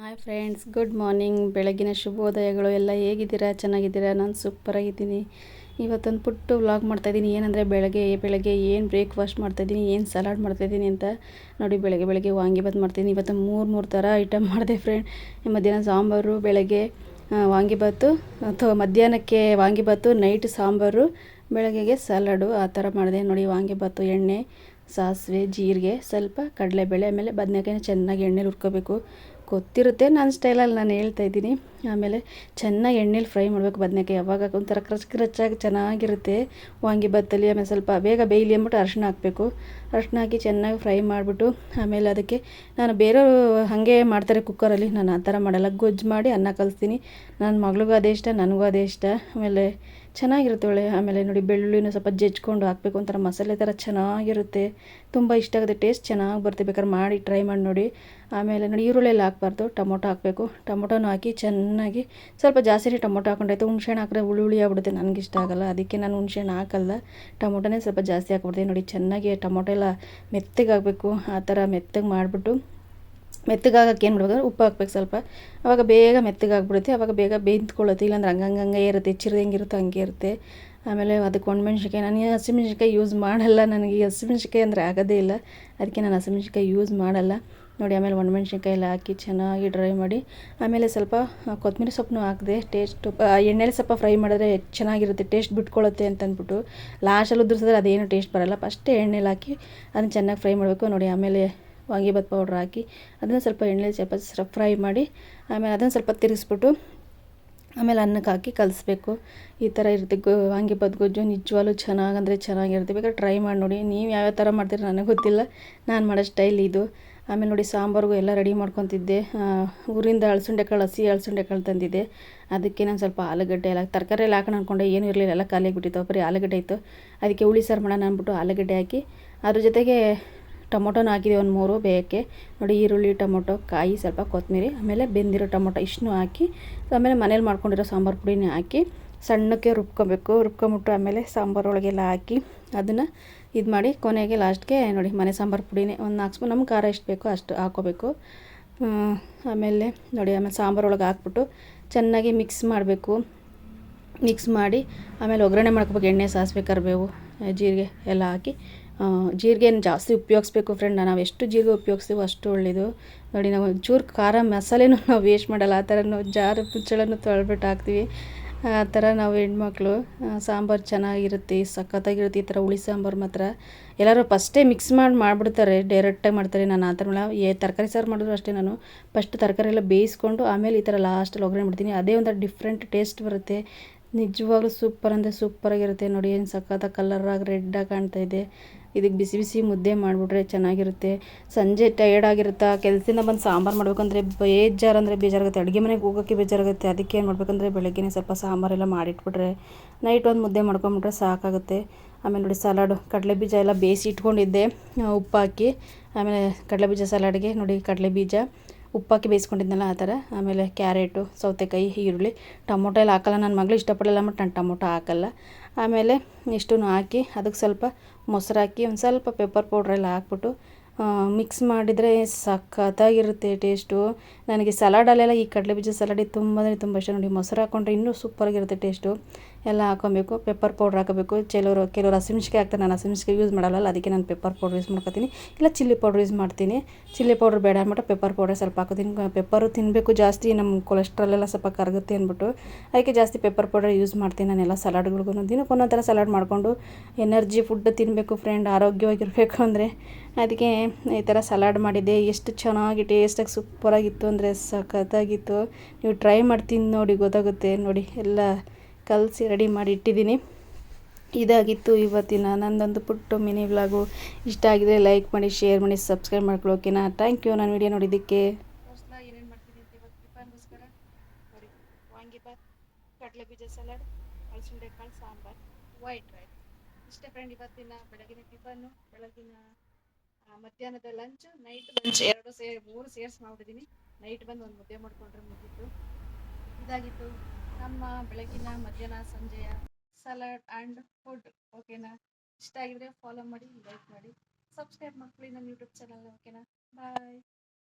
Hi friends good morning ಬೆಳಗಿನ ಶುಭೋದಯಗಳು. ಎಲ್ಲ ಹೇಗಿದ್ದೀರಾ? ಚೆನ್ನಾಗಿದ್ದೀರಾ? ನಾನು ಸೂಪರಾಗಿದ್ದೀನಿ ಇವತ್ತೊಂದು ಪುಟ್ಟು ವ್ಲಾಗ್ ಮಾಡ್ತಾಯಿದ್ದೀನಿ ಏನಂದರೆ ಬೆಳಗ್ಗೆ ಬೆಳಗ್ಗೆ ಏನು ಬ್ರೇಕ್ಫಾಸ್ಟ್ ಮಾಡ್ತಾಯಿದ್ದೀನಿ ಏನು ಸಲಾಡ್ ಮಾಡ್ತಾಯಿದ್ದೀನಿ ಅಂತ ನೋಡಿ ಬೆಳಗ್ಗೆ ಬೆಳಗ್ಗೆ ವಾಂಗಿಬಾತ್ ಮಾಡ್ತೀನಿ. ಇವತ್ತು ಮೂರು ಮೂರು ಥರ ಐಟಮ್ ಮಾಡಿದೆ ಫ್ರೆಂಡ್ ಮಧ್ಯಾಹ್ನ ಸಾಂಬಾರು, ಬೆಳಗ್ಗೆ ವಾಂಗಿಬಾತು ಅಥವಾ ಮಧ್ಯಾಹ್ನಕ್ಕೆ ವಾಂಗಿಬಾತು ನೈಟ್ ಸಾಂಬಾರು, ಬೆಳಗ್ಗೆಗೆ ಸಲಾಡು ಆ ಥರ ಮಾಡಿದೆ. ನೋಡಿ ವಾಂಗಿಬಾತು ಎಣ್ಣೆ, ಸಾಸಿವೆ, ಜೀರಿಗೆ, ಸ್ವಲ್ಪ ಕಡಲೆಬೇಳೆ, ಆಮೇಲೆ ಬದನೆಕಾಯಿನ ಚೆನ್ನಾಗಿ ಎಣ್ಣೆಲಿ ಹುರ್ಕೋಬೇಕು. ಗೊತ್ತಿರುತ್ತೆ. ನನ್ನ ಸ್ಟೈಲಲ್ಲಿ ನಾನು ಹೇಳ್ತಾ ಇದ್ದೀನಿ. ಆಮೇಲೆ ಚೆನ್ನಾಗಿ ಎಣ್ಣೆಲಿ ಫ್ರೈ ಮಾಡಬೇಕು ಬದನೇಕಾಯಿ. ಯಾವಾಗ ಒಂಥರ ಕ್ರಚ್ ಕ್ರಚ್ಚಾಗಿ ಚೆನ್ನಾಗಿರುತ್ತೆ. ವಾಂಗಿ ಬತ್ತಲಿ, ಆಮೇಲೆ ಸ್ವಲ್ಪ ಬೇಗ ಬೇಯಲಿ ಅಂದ್ಬಿಟ್ಟು ಅರಶಿನ ಹಾಕಬೇಕು. ಅರಶಿನ ಹಾಕಿ ಚೆನ್ನಾಗಿ ಫ್ರೈ ಮಾಡಿಬಿಟ್ಟು, ಆಮೇಲೆ ಅದಕ್ಕೆ ನಾನು ಬೇರೆಯವರು ಹಾಗೆ ಮಾಡ್ತಾರೆ ಕುಕ್ಕರಲ್ಲಿ. ನಾನು ಆ ಥರ ಮಾಡಲ್ಲ. ಗೊಜ್ಜು ಮಾಡಿ ಅನ್ನ ಕಲಿಸ್ತೀನಿ. ನನ್ನ ಮಗಳಿಗೂ ಅದೇ ಇಷ್ಟ, ನನಗೂ ಅದೇ ಇಷ್ಟ. ಆಮೇಲೆ ಚೆನ್ನಾಗಿರುತ್ತೆ ಒಳ್ಳೆ, ಆಮೇಲೆ ನೋಡಿ ಬೆಳ್ಳುಳ್ಳಿನ ಸ್ವಲ್ಪ ಜಜ್ಕೊಂಡು ಹಾಕಬೇಕು. ಒಂಥರ ಮಸಾಲೆ ಥರ ಚೆನ್ನಾಗಿರುತ್ತೆ. ತುಂಬ ಇಷ್ಟ ಆಗುತ್ತೆ. ಟೇಸ್ಟ್ ಚೆನ್ನಾಗಿ ಬರುತ್ತೆ. ಬೇಕಾದ್ರೆ ಮಾಡಿ ಟ್ರೈ ಮಾಡಿ ನೋಡಿ. ಆಮೇಲೆ ನೋಡಿ ಈರುಳ್ಳಿಯಲ್ಲಿ ಹಾಕ್ಬಾರ್ದು. ಟೊಮೊಟೊ ಹಾಕಬೇಕು. ಟೊಮೊಟೊನೂ ಹಾಕಿ ಚೆನ್ನಾಗಿ ಸ್ವಲ್ಪ ಜಾಸ್ತಿ ಟೊಮೊಟೊ ಹಾಕೊಂಡಾಯ್ತು. ಹುಣ್ಸೆಹಣ್ಣು ಹಾಕಿದ್ರೆ ಹುಳಿ ಹುಳಿ ಆಗ್ಬಿಡುತ್ತೆ. ನನಗೆ ಇಷ್ಟ ಆಗಲ್ಲ. ಅದಕ್ಕೆ ನಾನು ಹುಣ್ಸೆಹಣ್ಣು ಹಾಕಲ್ಲ. ಟೊಮೊಟೊನೇ ಸ್ವಲ್ಪ ಜಾಸ್ತಿ ಹಾಕ್ಬಿಡ್ತೀನಿ. ನೋಡಿ, ಚೆನ್ನಾಗಿ ಟೊಮೊಟೊ ಎಲ್ಲ ಮೆತ್ತಗೆ ಆಗಬೇಕು. ಆ ಥರ ಮೆತ್ತಗೆ ಮಾಡಿಬಿಟ್ಟು ಮೆತ್ತಗಾಗಕ್ಕೆ ಏನು ಮಾಡ್ಬೇಕು ಉಪ್ಪು ಹಾಕ್ಬೇಕು ಸ್ವಲ್ಪ. ಅವಾಗ ಬೇಗ ಮೆತ್ತಗಾಗ್ಬಿಡುತ್ತೆ ಅವಾಗ ಬೇಗ ಬೇಯ್ದುಕೊಳ್ಳುತ್ತೆ. ಇಲ್ಲಾಂದ್ರೆ ಹಂಗಂಗೆ ಹಂಗೆ ಇರುತ್ತೆ. ಚಿರ್ದು ಹೆಂಗಿರುತ್ತೋ ಹಂಗೆ ಇರುತ್ತೆ. ಆಮೇಲೆ ಅದಕ್ಕೆ ಒಣಮೆಣ್ಸಿನ್ಕಾಯಿ ನಾನು ಹಸಿಮೆಣ್ಸಿನ್ಕಾಯಿ ಯೂಸ್ ಮಾಡಲ್ಲ. ನನಗೆ ಈ ಹಸಿಮೆಣ್ಸಿನ್ಕಾಯಿ ಅಂದರೆ ಆಗೋದೇ ಇಲ್ಲ. ಅದಕ್ಕೆ ನಾನು ಹಸಿಮೆಣ್ಸಿನ್ಕಾಯಿ ಯೂಸ್ ಮಾಡಲ್ಲ. ನೋಡಿ, ಆಮೇಲೆ ಒಣಮೆಣ್ಸಿನ್ಕಾಯಿ ಎಲ್ಲ ಹಾಕಿ ಚೆನ್ನಾಗಿ ಡ್ರೈ ಮಾಡಿ, ಆಮೇಲೆ ಸ್ವಲ್ಪ ಕೊತ್ತಂಬರಿ ಸೊಪ್ಪನ್ನು ಹಾಕಿದೆ ಟೇಸ್ಟು ಎಣ್ಣೆಲಿ ಸ್ವಲ್ಪ ಫ್ರೈ ಮಾಡಿದ್ರೆ ಚೆನ್ನಾಗಿರುತ್ತೆ ಟೇಸ್ಟ್ ಬಿಟ್ಕೊಳ್ಳುತ್ತೆ ಅಂತ ಅಂದ್ಬಿಟ್ಟು ಲಾಸ್ಟಲ್ಲಿ ಉದುರಿಸಿದ್ರೆ ಅದೇನು ಟೇಸ್ಟ್ ಬರೋಲ್ಲ. ಫಸ್ಟೇ ಎಣ್ಣೆಲಿ ಹಾಕಿ ಅದನ್ನು ಚೆನ್ನಾಗಿ ಫ್ರೈ ಮಾಡಬೇಕು. ನೋಡಿ, ಆಮೇಲೆ ವಾಂಗಿಬಾತ್ ಪೌಡ್ರ್ ಹಾಕಿ ಅದನ್ನು ಸ್ವಲ್ಪ ಎಣ್ಣೆಲಿ ಸ್ವಲ್ಪ ಫ್ರೈ ಮಾಡಿ, ಆಮೇಲೆ ಅದನ್ನು ಸ್ವಲ್ಪ ತಿರುಗಿಸ್ಬಿಟ್ಟು ಆಮೇಲೆ ಅನ್ನಕ್ಕೆ ಹಾಕಿ ಕಲಿಸ್ಬೇಕು. ಈ ಥರ ಇರುತ್ತೆ. ಗೊ ವಾಂಗಿಬಾತ್ ಗೊಜ್ಜು ನಿಜವಾಗ್ಲೂ ಚೆನ್ನಾಗಂದರೆ ಚೆನ್ನಾಗಿರುತ್ತೆ. ಬೇಕಾದ್ರೆ ಟ್ರೈ ಮಾಡಿ ನೋಡಿ. ನೀವು ಯಾವ್ಯಾವ ಥರ ಮಾಡ್ತೀರ ನನಗೆ ಗೊತ್ತಿಲ್ಲ. ನಾನು ಮಾಡೋ ಸ್ಟೈಲ್ ಇದು. ಆಮೇಲೆ ನೋಡಿ ಸಾಂಬಾರಿಗೂ ಎಲ್ಲ ರೆಡಿ ಮಾಡ್ಕೊತಿದ್ದೆ. ಊರಿಂದ ಕಾಳು ಹಸಿ ಕಾಳು ತಂದಿದ್ದೆ. ಅದಕ್ಕೆ ನಾನು ಸ್ವಲ್ಪ ಆಲೂಗಡ್ಡೆ ಎಲ್ಲ ತರಕಾರಿ ಎಲ್ಲ ಹಾಕೋಣ ಅಂದ್ಕೊಂಡೆ ಏನೂ ಇರಲಿಲ್ಲ. ಎಲ್ಲ ಖಾಲಿ ಆಗಿಬಿಟ್ಟಿತ್ತು ಬರೀ ಆಲೂಗಡ್ಡೆ ಇತ್ತು. ಅದಕ್ಕೆ ಹುಳಿ ಸಾರು ಮಾಡೋಣ ಅಂದ್ಬಿಟ್ಟು ಆಲೂಗಡ್ಡೆ ಹಾಕಿ. ಅದ್ರ ಜೊತೆಗೆ ಟೊಮೊಟೊನ ಹಾಕಿದೆ ಒಂದು ಮೂರು ಬೇಯಕ್ಕೆ. ನೋಡಿ ಈರುಳ್ಳಿ, ಟೊಮೊಟೊ, ಕಾಯಿ, ಸ್ವಲ್ಪ ಕೊತ್ತಂಬರಿ, ಆಮೇಲೆ ಬೆಂದಿರೋ ಟೊಮೊಟೊ ಇಷ್ಟನ್ನು ಹಾಕಿ ಆಮೇಲೆ ಮನೇಲಿ ಮಾಡ್ಕೊಂಡಿರೋ ಸಾಂಬಾರು ಪುಡಿನೇ ಹಾಕಿ, ಸಣ್ಣಕ್ಕೆ ರುಬ್ಕೊಬೇಕು. ರುಬ್ಕೊಂಬಿಟ್ಟು ಆಮೇಲೆ ಸಾಂಬಾರು ಒಳಗೆಲ್ಲ ಹಾಕಿ, ಅದನ್ನು ಇದು ಮಾಡಿ ಕೊನೆಗೆ ಲಾಸ್ಟ್ಗೆ ನೋಡಿ ಮನೆ ಸಾಂಬಾರು ಪುಡಿನೇ ಒಂದು ನಾಲ್ಕು ಸ್ಪೂನ್ ನಮ್ಗೆ ಖಾರ ಎಷ್ಟು ಬೇಕೋ ಅಷ್ಟು ಹಾಕೋಬೇಕು. ಆಮೇಲೆ ನೋಡಿ ಆಮೇಲೆ ಸಾಂಬಾರು ಒಳಗೆ ಹಾಕ್ಬಿಟ್ಟು ಚೆನ್ನಾಗಿ ಮಿಕ್ಸ್ ಮಾಡಬೇಕು. ಮಿಕ್ಸ್ ಮಾಡಿ ಆಮೇಲೆ ಒಗ್ಗರಣೆ ಮಾಡ್ಕೋಬೇಕು. ಎಣ್ಣೆ, ಸಾಸಿವೆ, ಕರಿಬೇವು, ಜೀರಿಗೆ ಎಲ್ಲ ಹಾಕಿ ಜೀರಿಗೆನ ಜಾಸ್ತಿ ಉಪಯೋಗಿಸ್ಬೇಕು ಫ್ರೆಂಡ್ ನಾವು ಎಷ್ಟು ಜೀರಿಗೆ ಉಪಯೋಗಿಸ್ತೀವೋ ಅಷ್ಟು ಒಳ್ಳೆಯದು ನೋಡಿ, ನಾವು ಒಂಚೂರು ಖಾರ ಮಸಾಲೆನೂ ನಾವು ವೇಸ್ಟ್ ಮಾಡಲ್ಲ, ಆ ಥರ ಜಾರು ಮುಚ್ಚಳನ್ನು ತೊಳ್ಬಿಟ್ಟು ಹಾಕ್ತೀವಿ. ಆ ಥರ ನಾವು ಹೆಣ್ಮಕ್ಳು ಸಾಂಬಾರು ಚೆನ್ನಾಗಿರುತ್ತೆ, ಸಖತ್ತಾಗಿರುತ್ತೆ, ಈ ಥರ ಹುಳಿ ಸಾಂಬಾರು ಮಾತ್ರ. ಎಲ್ಲರೂ ಫಸ್ಟೇ ಮಿಕ್ಸ್ ಮಾಡಿ, ಮಾಡಿಬಿಡ್ತಾರೆ ಡೈರೆಕ್ಟಾಗಿ ಮಾಡ್ತಾರೆ. ನಾನು ಆ ಥರ ಏ ತರಕಾರಿ ಸಾರು ಮಾಡಿದ್ರು ಅಷ್ಟೇ ನಾನು. ಫಸ್ಟ್ ತರಕಾರಿ ಎಲ್ಲ ಬೇಯಿಸ್ಕೊಂಡು, ಆಮೇಲೆ ಈ ಥರ ಲಾಸ್ಟಲ್ಲಿ ಒಗ್ಗರಣೆ ಮಾಡ್ತೀನಿ ಅದೇ ಒಂಥರ ಡಿಫ್ರೆಂಟ್ ಟೇಸ್ಟ್ ಬರುತ್ತೆ. ನಿಜವಾಗ್ಲೂ ಸೂಪರ್ ಅಂದರೆ ಸೂಪರಾಗಿರುತ್ತೆ ನೋಡಿ, ಏನು ಸಖತ್ತಾಗಿ ಕಲರಾಗಿ ರೆಡ್ಡಾಗಿ ಕಾಣ್ತಾ ಇದೆ. ಇದಕ್ಕೆ ಬಿಸಿ ಬಿಸಿ ಮುದ್ದೆ ಮಾಡಿಬಿಟ್ರೆ ಚೆನ್ನಾಗಿರುತ್ತೆ. ಸಂಜೆ ಟಯರ್ಡ್ ಆಗಿರುತ್ತಾ, ಕೆಲಸದಿಂದ ಬಂದು ಸಾಂಬಾರು ಮಾಡಬೇಕಂದ್ರೆ ಬೇಜಾರು ಅಂದರೆ ಬೇಜಾರಾಗುತ್ತೆ. ಅಡುಗೆ ಮನೆಗೆ ಹೋಗೋಕ್ಕೆ ಬೇಜಾರಾಗುತ್ತೆ. ಅದಕ್ಕೆ ಏನು ಮಾಡಬೇಕಂದ್ರೆ ಬೆಳಗ್ಗೆನೇ ಸ್ವಲ್ಪ ಸಾಂಬಾರೆಲ್ಲ ಮಾಡಿಟ್ಬಿಟ್ರೆ ನೈಟ್ ಒಂದು ಮುದ್ದೆ ಮಾಡ್ಕೊಂಬಿಟ್ರೆ ಸಾಕಾಗುತ್ತೆ. ಆಮೇಲೆ ನೋಡಿ ಸಲಾಡು, ಕಡಲೆ ಬೀಜ ಎಲ್ಲ ಬೇಯಿಸಿ ಇಟ್ಕೊಂಡಿದ್ದೆ ಉಪ್ಪು ಹಾಕಿ ಆಮೇಲೆ ಕಡಲೆ ಬೀಜ ಸಲಾಡ್ಗೆ ನೋಡಿ ಕಡಲೆ ಬೀಜ. ಉಪ್ಪಾಕಿ ಬೇಯಿಸ್ಕೊಂಡಿದ್ನಲ್ಲ ಆ ಥರ. ಆಮೇಲೆ ಕ್ಯಾರೆಟು, ಸೌತೆಕಾಯಿ, ಈರುಳ್ಳಿ, ಟೊಮೊಟೊ ಎಲ್ಲ ಹಾಕಲ್ಲ. ನನ್ನ ಮಗಳು ಇಷ್ಟಪಡಲ್ಲ ಮತ್ತು ನಾನು ಟೊಮೊಟೊ ಹಾಕಲ್ಲ. ಆಮೇಲೆ ಇಷ್ಟೂ ಹಾಕಿ ಅದಕ್ಕೆ ಸ್ವಲ್ಪ ಮೊಸರು ಹಾಕಿ ಒಂದು ಸ್ವಲ್ಪ ಪೆಪ್ಪರ್ ಪೌಡ್ರೆಲ್ಲ ಹಾಕ್ಬಿಟ್ಟು ಮಿಕ್ಸ್ ಮಾಡಿದರೆ ಸಖತ್ತಾಗಿರುತ್ತೆ ಟೇಸ್ಟು ನನಗೆ ಸಲಾಡಲ್ಲೆಲ್ಲ ಈ ಕಡಲೆ ಬೀಜ ಸಲಾಡಿ ತುಂಬ ಅಂದರೆ ತುಂಬ ಇಷ್ಟ. ನೋಡಿ ಮೊಸರು ಹಾಕ್ಕೊಂಡ್ರೆ ಇನ್ನೂ ಸೂಪರಾಗಿರುತ್ತೆ ಟೇಸ್ಟು ಎಲ್ಲ ಹಾಕೊಬೇಕು ಪೆಪ್ಪರ್ ಪೌಡ್ರ್ ಹಾಕಬೇಕು. ಕೆಲವರು ಕೆಲವರು ಹಸಿಮೆಣ್ಸಿಕಾಯಿ ಹಾಕ್ತಾರೆ, ನಾನು ಹಸಿಮೆಣ್ಸಿಕಾಯಿ ಯೂಸ್ ಮಾಡಲ್ಲ ಅದಕ್ಕೆ ನಾನು ಪೆಪ್ಪರ್ ಪೌಡ್ರ್ ಯೂಸ್ ಮಾಡ್ಕೊತೀನಿ. ಇಲ್ಲ ಚಿಲ್ಲಿ ಪೌಡ್ರ್ ಯೂಸ್ ಮಾಡ್ತೀನಿ. ಚಿಲ್ಲಿ ಪೌಡ್ರ್ ಬೇಡ ಅಂದ್ಬಿಟ್ಟು ಪೆಪ್ಪರ್ ಪೌಡ್ರ್ ಸ್ವಲ್ಪ ಹಾಕೋತೀನಿ. ಪೆಪ್ಪರು ತಿನ್ನಬೇಕು ಜಾಸ್ತಿ ನಮ್ಮ ಕೊಲೆಸ್ಟ್ರಾಲ್ ಎಲ್ಲ ಸ್ವಲ್ಪ ಕರಗುತ್ತೆ ಅಂದ್ಬಿಟ್ಟು. ಅದಕ್ಕೆ ಜಾಸ್ತಿ ಪೆಪ್ಪರ್ ಪೌಡರ್ ಯೂಸ್ ಮಾಡ್ತೀನಿ ನಾನೆಲ್ಲ ಸಲಾಡ್ಗಳಿಗೂ ದಿನಕ್ಕೆ ಒಂದೊಂದು ಥರ ಸಲಾಡ್ ಮಾಡಿಕೊಂಡು ಎನರ್ಜಿ ಫುಡ್ ತಿನ್ನಬೇಕು ಫ್ರೆಂಡ್ ಆರೋಗ್ಯವಾಗಿರಬೇಕು ಅಂದರೆ. ಅದಕ್ಕೆ ಈ ಥರ ಸಲಾಡ್ ಮಾಡಿದ್ದೆ. ಎಷ್ಟು ಚೆನ್ನಾಗಿ ಟೇಸ್ಟಾಗಿ ಸೂಪರಾಗಿತ್ತು ಅಂದರೆ ಸಖತ್ತಾಗಿತ್ತು. ನೀವು ಟ್ರೈ ಮಾಡ್ತೀನಿ ನೋಡಿ, ಗೊತ್ತಾಗುತ್ತೆ ನೋಡಿ. ಎಲ್ಲ ಕಲಸಿ ರೆಡಿ ಮಾಡಿ ಇಟ್ಟಿದ್ದೀನಿ ಇದಾಗಿತ್ತು ಇವತ್ತಿನ ನನ್ನದೊಂದು ಪುಟ್ಟ ಮಿನಿ ವ್ಲಾಗು. ಇಷ್ಟ ಆಗಿದೆ ಲೈಕ್ ಮಾಡಿ, ಶೇರ್ ಮಾಡಿ, ಸಬ್ಸ್ಕ್ರೈಬ್ ಮಾಡ್ಕೊಳ್ಳೋಕೆನಾ ಥ್ಯಾಂಕ್ ಯು ನಾನು ವಿಡಿಯೋ ನೋಡಿದ್ದಕ್ಕೆ. ವಾಂಗಿಬಾತ್ ಸಲಾಡ್ ಕಾಳು ಸಾಂಬಾರು ವೈಟ್ ರೈಸ್ ಫ್ರೆಂಡ್ ಇವತ್ತಿನ ಬೆಳಗಿನ ಟಿಫನ್ನು ಬೆಳಗಿನ ಮಧ್ಯಾಹ್ನದ ಲಂಚ್ ನೈಟ್ ಲಂಚ್ ಎರಡು ಸೇರಿ ಮೂರು ಸೇರ್ಸ್ ಮಾಡಿದ್ದೀನಿ ನೈಟ್ ಬಂದು ಒಂದು ಮುದ್ದೆ ಮಾಡ್ಕೊಂಡ್ರೆ ಮುಗಿತು ಇದಾಗಿತ್ತು. ನಮ್ಮ ಬೆಳಗಿನ ಮಧ್ಯಾಹ್ನ ಸಂಜೆಯ ಸಲಾಡ್ ಆ್ಯಂಡ್ ಫುಡ್ ಓಕೆನಾ ಇಷ್ಟ ಆಗಿದ್ರೆ ಫಾಲೋ ಮಾಡಿ ಲೈಕ್ ಮಾಡಿ. ಸಬ್ಸ್ಕ್ರೈಬ್ ಮಾಡ್ಕೊಳ್ಳಿ ನಮ್ಮ ಯೂಟ್ಯೂಬ್ ಚಾನಲ್ ಓಕೆನಾ ಬಾಯ್